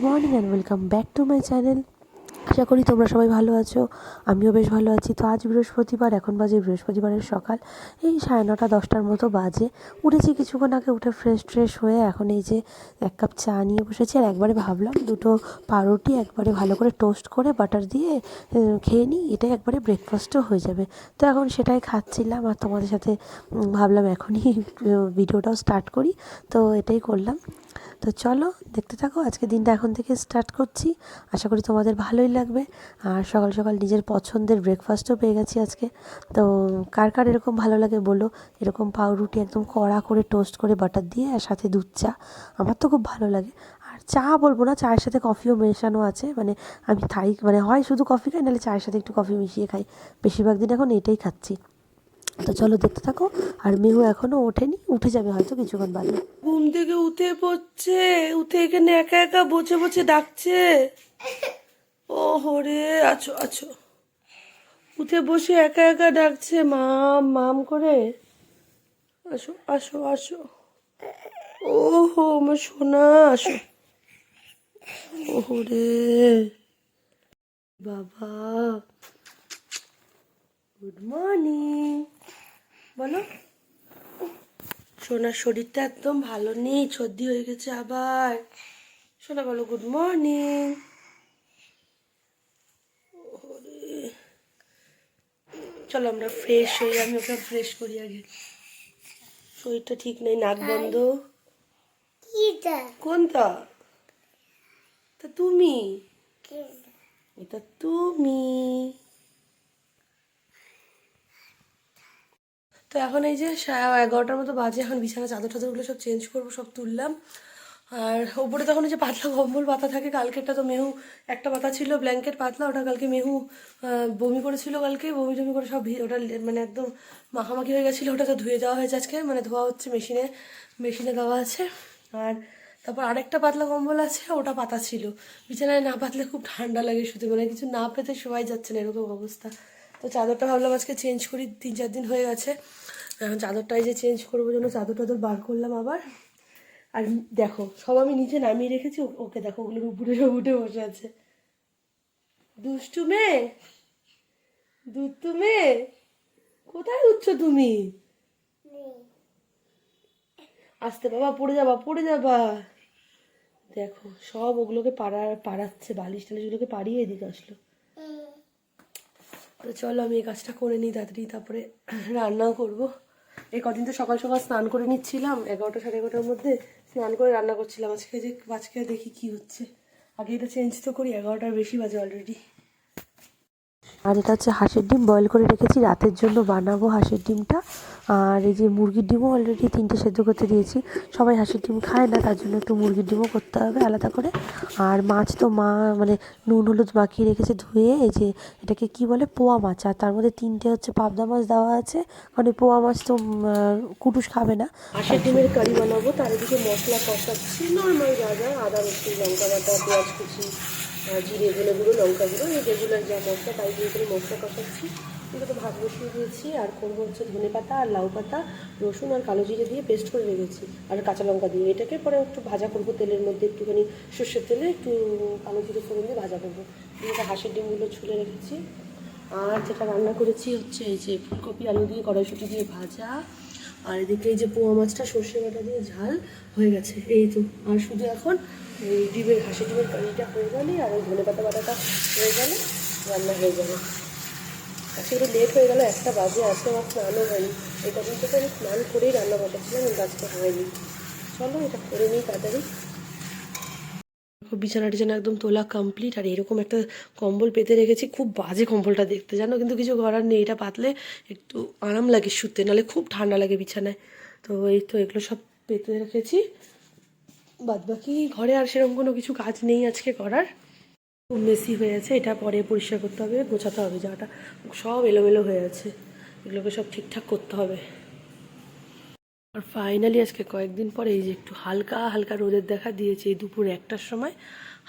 Good morning and welcome back to my channel আশা করি তোমরা সবাই ভালো আছো। আমিও বেশ ভালো আছি। তো আজ বৃহস্পতিবার, এখন বাজে বৃহস্পতিবারের সকাল। এই সাড়ে নটা, দশটার মতো বাজে। উঠেছি কিছুক্ষণ আগে, উঠে ফ্রেশ ট্রেশ হয়ে এখন এই যে এক কাপ চা নিয়ে বসেছি আর একবারে ভাবলাম দুটো পাউরুটি একবারে ভালো করে টোস্ট করে বাটার দিয়ে খেয়ে নিই। এটাই একবারে ব্রেকফাস্টও হয়ে যাবে। তো এখন সেটাই খাচ্ছিলাম আর তোমাদের সাথে ভাবলাম এখনই ভিডিওটাও স্টার্ট করি। তো এটাই করলাম। তো চলো, দেখতে থাকো, আজকে দিনটা এখন থেকে স্টার্ট করছি। আশা করি তোমাদের ভালোই লাগবে। আর সকাল সকাল নিজের পছন্দের ব্রেকফাস্টও পেয়ে গেছি আজকে। তো কার কার এরকম ভালো লাগে বলো? এরকম পাউরুটি একদম কড়া করে টোস্ট করে বাটার দিয়ে আর সাথে দুধ চা। আমার তো খুব ভালো লাগে। আর চা বলব না, চায়ের সাথে কফিও মেশানো আছে। মানে আমি তাই মানে হয় শুধু কফি খাই, নাহলে চায়ের সাথে একটু কফি মিশিয়ে খাই। বেশিরভাগ দিন এখন এটাই খাচ্ছি। তো চলো দেখতে থাকো। আর মেহু এখনও ওঠেনি, উঠে যাবে হয়তো কিছুক্ষণ বাদে। ঘুম থেকে উঠে পড়ছে, উঠে এখানে একা একা বসে বসে ডাকছে। ও হরে আছো আছো। উঠে বসে একা একা ডাকছে, মাম মাম করে। আসো আসো আসো। ও হো আমার সোনা, আসো। ও হরে বাবা গুড মর্নিং বলো। সোনার শরীরটা একদম ভালো নেই সর্দি হয়ে গেছে আবার। সোনা বলো গুড মর্নিং চলো আমরা ফ্রেশ হই আমি ওকে ফ্রেশ করি আগে। শরীরটা ঠিক নেই নাক বন্ধ। কোনটা? তা তুমি। এটা তুমি। তো এখন এই যে এগারোটার মতো বাজে, এখন বিছানা, চাদর টাদরগুলো সব চেঞ্জ করব, সব তুললাম। আর ওপরে তখন যে পাতলা কম্বল পাতা থাকে, কালকেরটা তো মেহু একটা পাতা ছিল ব্ল্যাঙ্কেট পাতলা, ওটা কালকে মেহু বমি করেছিল কালকে, বমি টমি করে সব ওটা মানে একদম মাখামাখি হয়ে গেছিল, ওটা তো ধুয়ে দেওয়া হয়েছে আজকে মানে ধোয়া হচ্ছে মেশিনে মেশিনে দেওয়া আছে। আর তারপর আরেকটা পাতলা কম্বল আছে, ওটা পাতা ছিল। বিছানায় না পাতলে খুব ঠান্ডা লাগে শুতে মানে কিছু না পেতে সবাই যাচ্ছে না, এরকম অবস্থা। তো চাদরটা ভাবলাম আজকে চেঞ্জ করি, তিন চার দিন হয়ে গেছে। এখন চাদরটাই যে চেঞ্জ করব জন্য চাদর টাদর বার করলাম আবার। আর দেখো সব আমি নিচে নামিয়ে রেখেছি ওকে দেখো ওগুলোর উপরে সব উঠে বসে আছে। দুষ্টু মেয়ে! দুষ্টু মেয়ে! কোথায় উঠছো তুমি? আসতে বাবা পড়ে যাবা পড়ে যাবা। দেখো সব ওগুলোকে পাড়া পাড়াচ্ছে বালিশ টালিশগুলোকে পাড়িয়ে এদিকে আসলো। তো চলো আমি এই কাজটা করে নিই তাড়াতাড়ি তারপরে রান্নাও করব। এই কদিন তো সকাল সকাল স্নান করে নিচ্ছিলাম, এগারোটা সাড়ে এগারোটার মধ্যে স্নান করে রান্না করছিলাম। আজকে যে আজকে দেখি কি হচ্ছে। আগে এটা চেঞ্জ তো করি, এগারোটার বেশি বাজে অলরেডি আর এটা হচ্ছে হাঁসের ডিম বয়েল করে রেখেছি। রাতের জন্য বানাবো হাঁসের ডিমটা। আর এই যে মুরগির ডিমও অলরেডি তিনটে সেদ্ধ করতে দিয়েছি। সবাই হাঁসের ডিম খায় না, তার জন্য একটু মুরগির ডিমও করতে হবে আলাদা করে। আর মাছ তো মা মানে নুন, হলুদ মাখিয়ে রেখেছে ধুয়ে, এই যে এটাকে কি বলে? পোয়া মাছ। আর তার মধ্যে তিনটে হচ্ছে পাবদা মাছ দেওয়া আছে। এই পোয়া মাছ তো কুটুস খাবে না। হাঁসের ডিমের কারি বানাবো, তার এদিকে মশলা কষাচ্ছি। নর্মাল যা যা, আদা রসুন, লঙ্কা বাটা, পেঁয়াজ কুচি। জিরে গুঁড়ো গুঁড়ো, লঙ্কা গুঁড়ো, এই রেগুলার যা মশলা তাই দিয়ে করে মশলা কষাচ্ছি। এগুলো ভাত বসিয়ে দিয়েছি, আর করব হচ্ছে ধনে পাতা আর লাউ পাতা, রসুন আর কালো জিরে দিয়ে পেস্ট করে রেখেছি, আর কাঁচা লঙ্কা দিয়ে। এটাকে পরে একটু ভাজা করব, তেলের মধ্যে একটুখানি সর্ষের তেলে, একটু কালো জিরে ফোড়ন দিয়ে ভাজা করব। এটা হাঁসের ডিমগুলো ছুলে রেখেছি। আর যেটা রান্না করেছি হচ্ছে এই যে ফুলকপি, আলু দিয়ে কড়াইশুটি দিয়ে ভাজা আর এদিকে এই যে পোয়া মাছটা, সর্ষে বাটা দিয়ে ঝাল হয়ে গেছে। এই তো, আর শুধু এখন এই ডিমের হাসি ডিমের কারিটা হয়ে গেলে আর ওই ধনে পাতা বাটাটা হয়ে গেলে রান্না হয়ে যাবে। আজকে একটু লেট হয়ে গেল, একটা বাজে আসতে আমার স্নানও হয়নি। এটা কিন্তু আমি স্নান করেই রান্না বসাচ্ছিলাম কিন্তু আজকে হয়নি। চলো, এটা করে নিই তাড়াতাড়ি। দেখো বিছানা টিছানা একদম তোলা কমপ্লিট আর এরকম একটা কম্বল পেতে রেখেছি। খুব বাজে কম্বলটা দেখতে, জানো? কিন্তু কিছু করার নেই, এটা পাতলে একটু আরাম লাগে শুতে, নাহলে খুব ঠান্ডা লাগে বিছানায়। তো এই তো এগুলো সব পেতে রেখেছি। বাদ বাকি ঘরে আর সেরকম কোনো কিছু কাজ নেই আজকে করার। খুব মেসি হয়ে আছে, এটা পরে পরিষ্কার করতে হবে, গোছাতে হবে জায়গাটা সব এলোমেলো হয়ে আছে, এগুলোকে সব ঠিকঠাক করতে হবে। আর ফাইনালি আজকে কয়েকদিন পরে এই যে একটু হালকা হালকা রোদের দেখা দিয়েছে এই দুপুর একটার সময়,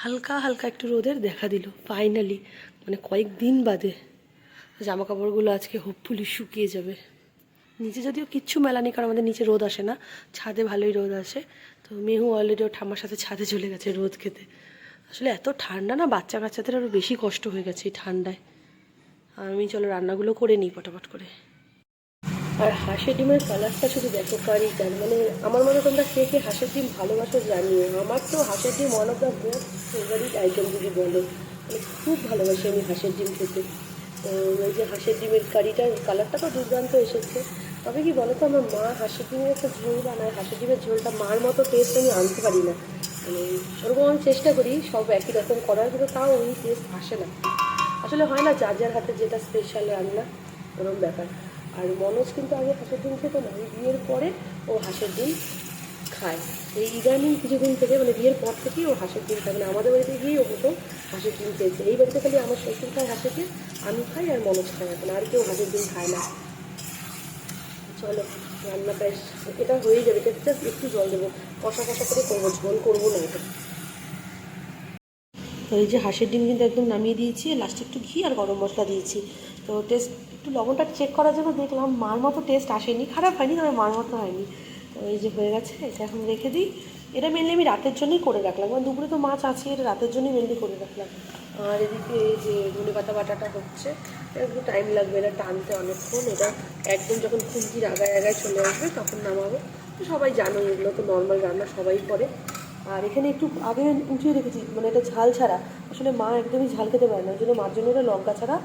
হালকা হালকা একটু রোদের দেখা দিল ফাইনালি মানে কয়েকদিন বাদে জামা কাপড়গুলো আজকে হোপফুলি শুকিয়ে যাবে। নিচে যদিও কিচ্ছু মেলা নেই, কারণ আমাদের নিচে রোদ আসে না, ছাদে ভালোই রোদ আসে। তো মেহু অলরেডি ওর ঠাম্মার সাথে ছাদে চলে গেছে রোদ খেতে। আসলে এত ঠান্ডা না বাচ্চা কাচ্চাদের আরও বেশি কষ্ট হয়ে গেছে এই ঠান্ডায়। আমি চলো রান্নাগুলো করে নিই পটাপট করে। আর হাঁসের ডিমের কালারটা শুধু দেখো কারি চান মানে আমার মনে তোমরা কে কে হাঁসের ডিম ভালোবাসো জানিয়ে আমার তো হাঁসের ডিম one of the most favourite item যদি বলো মানে খুব ভালোবাসি আমি হাঁসের ডিম খেতে। তো ওই যে হাঁসের ডিমের কারিটার কালারটা তো দুর্দান্ত এসেছে। তবে কি বলো তো আমার মা হাঁসের ডিমের একটা ঝোল বানায়, হাঁসের ডিমের ঝোলটা মার মতো টেস্ট আমি আনতে পারি না। মানে ওরকম আমি চেষ্টা করি, সব একই রকম করার, কিন্তু তাও ওই টেস্ট আসে না। আসলে হয় না, যার যার হাতে যেটা স্পেশাল রান্না, ওরকম ব্যাপার। আর মনোজ কিন্তু আগে হাঁসের ডিম খেতো না এই বিয়ের পরে ও হাঁসের ডিম খায়। এই ইদানিং কিছুদিন থেকে মানে বিয়ের পর থেকেই ও হাঁসের ডিম খায়। মানে আমাদের বাড়িতে গিয়েই ও প্রথম হাঁসের ডিম খেয়েছে। এই বাড়িতে খালি আমার শ্বশুর খায় হাঁসের আমি খাই আর মনোজ খায় এখন। আর কেউ হাঁসের ডিম খায় না। চলো, রান্না এস- এটা হয়ে যাবে। এটা জাস্ট একটু জল দেবো। কষা কষা করে করব, ঝোল করব না এটা। তো এই যে হাঁসের ডিম কিন্তু একদম নামিয়ে দিয়েছি। লাস্টে একটু ঘি আর গরম মশলা দিয়েছি। তো টেস্ট একটু লবণটা চেক করার জন্য দেখলাম মার মতো টেস্ট আসেনি। খারাপ হয়নি, তবে মার মতো হয়নি। তো এই যে হয়ে গেছে, এটা এখন রেখে দিই। এটা মেনলি আমি রাতের জন্যই করে রাখলাম। কারণ দুপুরে তো মাছ আছে, এটা রাতের জন্যই মেনলি করে রাখলাম। আর এদিকে এই যে ধনে পাতা বাটাটা হচ্ছে একটু টাইম লাগবে এটা টানতে অনেকক্ষণ। এটা একদম যখন খুন্তির আগায় আগায় চলে আসবে, তখন নামাবো। তো সবাই জানো এগুলো তো নর্মাল রান্না, সবাই করে। আর এখানে একটু আগে উঠিয়ে রেখেছি মানে এটা ঝাল ছাড়া। আসলে মা একদমই ঝাল খেতে পারে না। ওই জন্য মার জন্য এটা লঙ্কা ছাড়া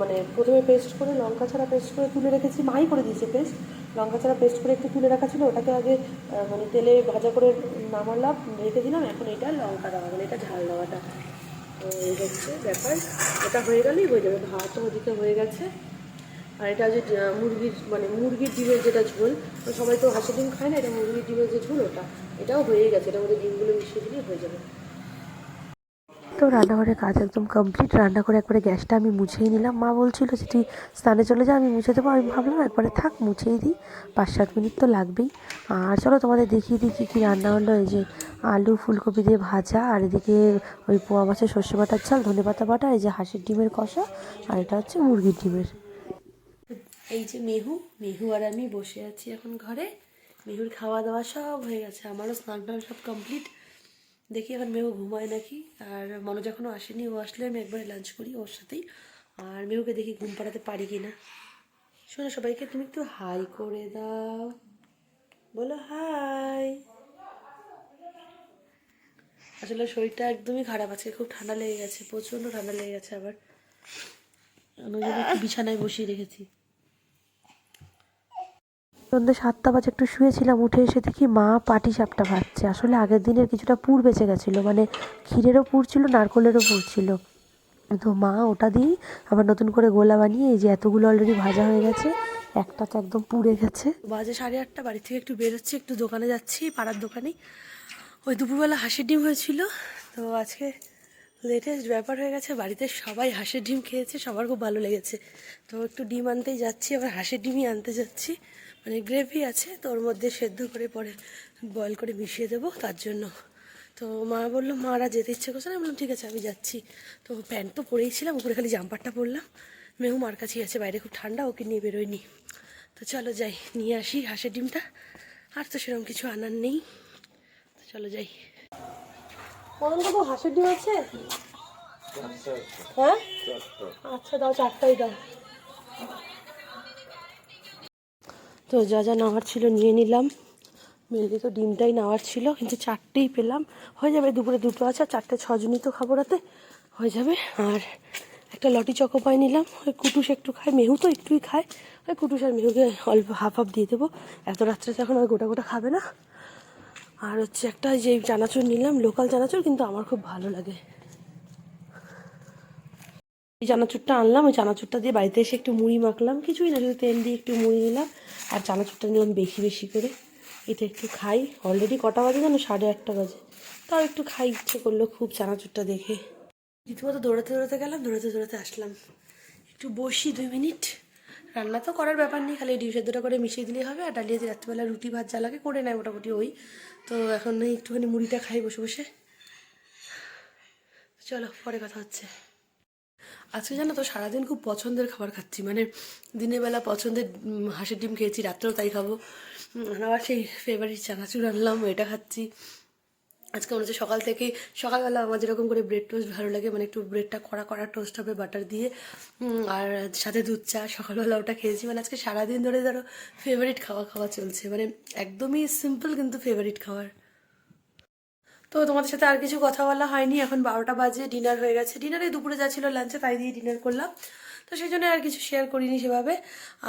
মানে প্রথমে পেস্ট করে লঙ্কা ছাড়া পেস্ট করে তুলে রেখেছি, মাই করে দিয়েছে পেস্ট লঙ্কা ছাড়া পেস্ট করে একটু তুলে রাখা ছিল, ওটাকে আগে মানে তেলে ভাজা করে নামালাম, রেখে দিলাম, এখন এটা লঙ্কা দেওয়া মানে এটা ঝাল দেওয়াটা। এই হচ্ছে ব্যাপার। এটা হয়ে গেলেই হয়ে যাবে, ভাতও ওদিকে হয়ে গেছে। আর এটা যে মুরগির মানে মুরগির ডিমের যেটা ঝোল সবাই তো হাসি ডিম খায় না, এটা মুরগির ডিমের যে ঝোল ওটা, এটাও হয়ে গেছে, এটার মধ্যে ডিমগুলো মিশিয়ে দিলেই হয়ে যাবে। তো রান্নাঘরের কাজ একদম কমপ্লিট রান্না করে একবারে গ্যাসটা আমি মুছেই নিলাম। মা বলছিল যে, তুই স্নানে চলে যা, আমি মুছে দেবো। আমি ভাবলাম, একবারে থাক, মুছেই দিই। পাঁচ সাত মিনিট তো লাগবেই। আর চলো তোমাদের দেখিয়ে দিই কী কী রান্না হলো। এই যে আলু, ফুলকপি দিয়ে ভাজা, আর এদিকে ওই পোয়া মাছের সর্ষে বাটার চাল, ধনে পাতা বাটা, এই যে হাঁসের ডিমের কষা, আর এটা হচ্ছে মুরগির ডিমের। এই যে মেহু মেহু আর আমি বসে আছি এখন ঘরে। মেহুর খাওয়া দাওয়া সব হয়ে গেছে। আমারও স্নান টান সব কমপ্লিট দেখি এখন মেহু ঘুমায় নাকি। আর মনোজ এখনও আসেনি, ও আসলে আমি একবারে লাঞ্চ করি ওর সাথেই। আর মেহুকে দেখি ঘুম পাড়াতে পারি কি না শোনো সবাইকে, তুমি একটু হাই করে দাও। বলো হাই আসলে শরীরটা একদমই খারাপ আছে, খুব ঠান্ডা লেগে গেছে, প্রচণ্ড ঠান্ডা লেগে গেছে আবার। বিছানায় বসিয়ে রেখেছি। সন্ধ্যে সাতটা বাজে একটু শুয়েছিলাম, উঠে এসে দেখি মা পাটি সাপটা ভাজছে। আসলে আগের দিনের কিছুটা পুর বেঁচে গেছিল মানে ক্ষীরেরও পুর ছিল, নারকলেরও পুর ছিল। তো মা ওটা দিয়েই আবার নতুন করে গোলা বানিয়ে এই যে এতগুলো অলরেডি ভাজা হয়ে গেছে, একটা তো একদম পুড়ে গেছে। বাজে সাড়ে আটটা, বাড়ি থেকে একটু বেরোচ্ছি, একটু দোকানে যাচ্ছি, পাড়ার দোকানে। ওই দুপুরবেলা হাঁসের ডিম হয়েছিল, তো আজকে লেটেস্ট ব্যাপার হয়ে গেছে, বাড়িতে সবাই হাঁসের ডিম খেয়েছে, সবার খুব ভালো লেগেছে। তো একটু ডিম আনতেই যাচ্ছি, আবার হাঁসের ডিমই আনতে যাচ্ছি। মানে গ্রেভি আছে তো ওর মধ্যে সেদ্ধ করে পরে বয়েল করে মিশিয়ে দেবো তার জন্য। তো মা বলল মারা যেতে ইচ্ছে করছে না? বললাম ঠিক আছে আমি যাচ্ছি। তো প্যান্ট তো পরেই ছিলাম উপরে খালি জাম্পারটা পরলাম। মেহু মার কাছেই আছে বাইরে খুব ঠান্ডা ওকে নিয়ে বেরোয়নি। তো চলো যাই নিয়ে আসি হাঁসের ডিমটা। আর তো সেরকম কিছু আনার নেই। তো চলো যাই। মদন বাবু হাঁসের ডিম আছে? হ্যাঁ? আচ্ছা দাও চারটাই দাও। তো যা যা নেওয়ার ছিল নিয়ে নিলাম। মেনলি তো ডিমটাই নেওয়ার ছিল, কিন্তু চারটেই পেলাম। হয়ে যাবে, দুপুরে দুটো আছে, আর চারটে ছজনই তো খাব রাতে। হয়ে যাবে, আর একটা লটি চকো পাই নিলাম। ওই কুটুস একটু খায়, মেহু তো একটুই খায়। ওই কুটুস আর মেহুকে অল্প হাফ হাফ দিয়ে দেবো। এত রাত্রে তো এখন ওই গোটা গোটা খাবে না। আর হচ্ছে একটা যে চানাচুর নিলাম লোকাল চানাচুর, কিন্তু আমার খুব ভালো লাগে। এই চানাচুরটা আনলাম, ওই চানাচুরটা দিয়ে বাড়িতে এসে একটু মুড়ি মাখলাম। কিছুই না, শুধু তেল দিয়ে একটু মুড়ি নিলাম। আর চানাচুরটা নিলাম বেশি বেশি করে। এটা একটু খাই। অলরেডি কটা বাজে জানো? সাড়ে আটটা বাজে। তাও একটু খাই, ইচ্ছে করল খুব চানাচুরটা দেখে। রীতিমতো দৌড়াতে দৌড়াতে গেলাম, দৌড়াতে দৌড়াতে আসলাম। একটু বসি দুই মিনিট। রান্না তো করার ব্যাপার নেই, খালি ডিম সেদ্ধটা করে মিশিয়ে দিলেই হবে। আর ডালিয়া দিয়ে রাত্রিবেলা রুটি, ভাত লাগে করে নেয় মোটামুটি ওই। তো এখন একটুখানি মুড়িটা খাই বসে বসে। চলো, পরে কথা হচ্ছে। আজকে জানো তো সারাদিন খুব পছন্দের খাবার খাচ্ছি। মানে দিনের বেলা পছন্দের হাঁসের ডিম খেয়েছি, রাত্রেও তাই খাব। আবার সেই ফেভারিট চানাচুর আনলাম, এটা খাচ্ছি। আজকে মনে হচ্ছে সকাল থেকেই সকালবেলা আমার যেরকম করে ব্রেড টোস্ট ভালো লাগে মানে একটু ব্রেডটা কড়া কড়া টোস্ট হবে বাটার দিয়ে। আর সাথে দুধ চা, সকালবেলা ওটা খেয়েছি। মানে আজকে সারাদিন ধরে ধরো ফেভারিট খাওয়া খাওয়া চলছে। মানে একদমই সিম্পল কিন্তু ফেভারিট খাবার। তো তোমাদের সাথে আর কিছু কথা বলা হয়নি। এখন বারোটা বাজে ডিনার হয়ে গেছে। ডিনারে দুপুরে যা ছিল লাঞ্চে তাই দিয়ে ডিনার করলাম। তো সেই জন্য আর কিছু শেয়ার করিনি সেভাবে।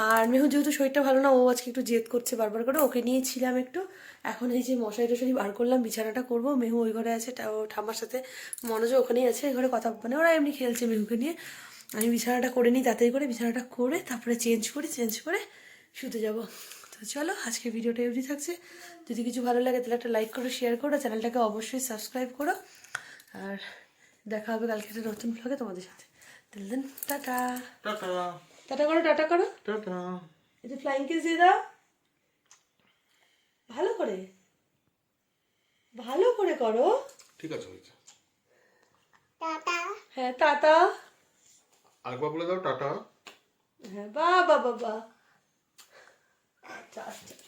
আর মেহু যেহেতু শরীরটা ভালো না, ও আজকে একটু জেদ করছে বারবার করে। ওকে নিয়েছিলাম একটু। এখন এই যে মশারি টশারি বার করলাম, বিছানাটা করব। মেহু ওই ঘরে আছে ও ঠাম্মার সাথে মনোযোগ ওখানেই আছে ঘরে কথা মানে ওরা এমনি খেলছে মেহুকে নিয়ে। আমি বিছানাটা করে নিই, তাড়াতাড়ি করে বিছানাটা করে, তারপরে চেঞ্জ করি চেঞ্জ করে শুতে যাব। তো চলো আজকে ভিডিওটা এমনি থাকছে। যদি কিছু ভালো লাগে তাহলে একটা লাইক করো শেয়ার করো চ্যানেলটাকে অবশ্যই সাবস্ক্রাইব করো। আর দেখা হবে কালকে একটা নতুন ব্লগে তোমাদের সাথে। তাহলে দেন টাটা। টাটা। টাটা করো টাটা করো। টাটা। এটা ফ্লাইং কিস দিয়ে দাও। ভালো করে। ভালো করে করো। ঠিক আছে হয়েছে। হ্যাঁ টাটা। আরেকবার বলে দাও টাটা। হ্যাঁ বাবা বাবা just